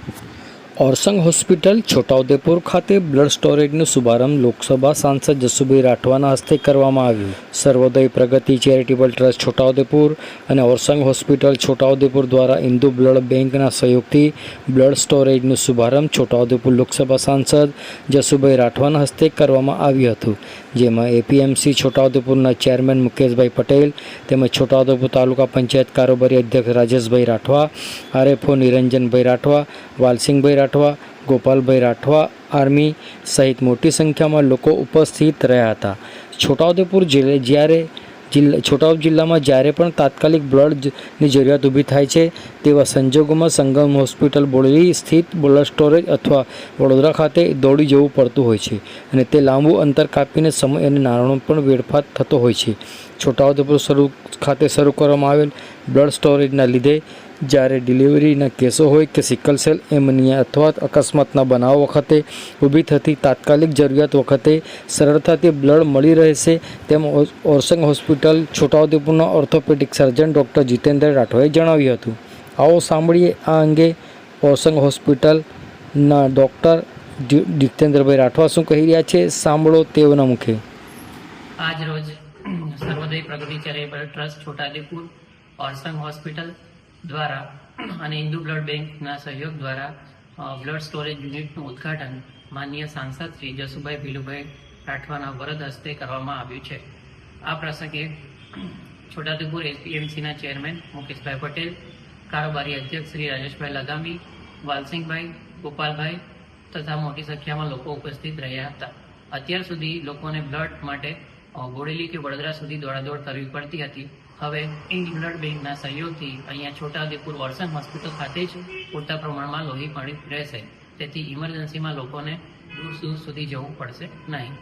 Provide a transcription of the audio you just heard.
Thank you. Orsang hospital Chhotaudepur ખાતે blood સ્ટોરેજનો શુભારંભ લોકસભા સાંસદ જસુભાઈ રાઠવાના હસ્તે કરવામાં આવ્યો સર્વોદય પ્રગતિ ચેરિટેબલ ટ્રસ્ટ છોટાઉદેપુર અને ઓરસંગ હોસ્પિટલ છોટાઉદેપુર દ્વારા ઇન્દુ બ્લડ બેંકના સહયોગથી બ્લડ સ્ટોરેજનો શુભારંભ છોટાઉદેપુર લોકસભા સાંસદ જસુભાઈ રાઠવાના હસ્તે કરવામાં આવ્યું હતું જેમાં એપીએમસી છોટાઉદેપુરના ચેરમેન મુકેશભાઈ પટેલ તેમજ છોટાઉદેપુર તાલુકા પંચાયત કારોબારી અધ્યક્ષ રાજેશભાઈ રાઠવા આરએફઓ નિરંજનભાઈ રાઠવા વાલસિંહભાઈ રાઠવા ગોપાલભાઈ રાઠવા આર્મી સહિત મોટી સંખ્યામાં લોકો ઉપસ્થિત રહ્યા હતા. છોટાઉદેપુર જિલ્લે જ્યારે જિલ્લા છોટાઉદ જિલ્લામાં જ્યારે પણ તાત્કાલિક બ્લડની જરૂરિયાત ઊભી થાય છે, તેવા સંજોગોમાં સંગમ હોસ્પિટલ, બોડેલી સ્થિત બ્લડ સ્ટોરેજ અથવા વડોદરા ખાતે દોડી જવું પડતું હોય છે અને તે લાંબુ અંતર કાપીને સમય અને નાણાંનો પણ વેડફાટ થતો હોય છે. છોટાઉદેપુર શરૂ ખાતે શરૂ કરવામાં આવેલ બ્લડ સ્ટોરેજના લીધે જ્યારે ડિલિવરીના કેસો હોય કે સિકલ સેલ એમનિયા અથવા અકસ્માતના બનાવ વખતે ઊભી થતી તાત્કાલિક જરૂરિયાત વખતે સરળતાથી બ્લડ મળી રહેશે, તેમ ઓર- ઓરસંગ હોસ્પિટલ છોટાઉદેપુરના ઓર્થોપેડિક સર્જન ડૉક્ટર જીતેન્દ્ર રાઠોએ જણાવ્યું હતું. આવો સાંભળીએ આ અંગે ઓરસંગ હોસ્પિટલના ડૉક્ટર જીતેન્દ્રભાઈ રાઠવા શું કહી રહ્યા છે, સાંભળો તેઓના મુખે. આજ રોજ Sarvoday Pragati charitable trust Chhotaudepur Orsang hospital દ્વારા અને હિન્દુ બ્લડ બેંકના સહયોગ દ્વારા બ્લડ સ્ટોરેજ યુનિટનું ઉદ્ઘાટન માનનીય સાંસદ શ્રી જસુભાઈ ભીલુભાઈ રાઠવાના વરદ હસ્તે કરવામાં આવ્યું છે. આ પ્રસંગે છોટાઉદેપુર એપીએમસીના ચેરમેન મુકેશભાઈ પટેલ, કારોબારી અધ્યક્ષ શ્રી રાજેશભાઈ લગામી, વાલસિંહભાઈ, ગોપાલભાઈ તથા મોટી સંખ્યામાં લોકો ઉપસ્થિત રહ્યા હતા. અત્યાર સુધી લોકોને બ્લડ માટે બોડેલી કે વડોદરા સુધી દોડાદોડ કરવી પડતી હતી. હવે ઇન્ડ બ્લડ બેંકના સહયોગથી અહીંયા છોટાઉદેપુર વોર્સન હોસ્પિટલ ખાતે જ પૂરતા પ્રમાણમાં લોહી મળી રહેશે. તેથી ઇમરજન્સીમાં લોકોને દૂર દૂર સુધી જવું પડશે નહીં.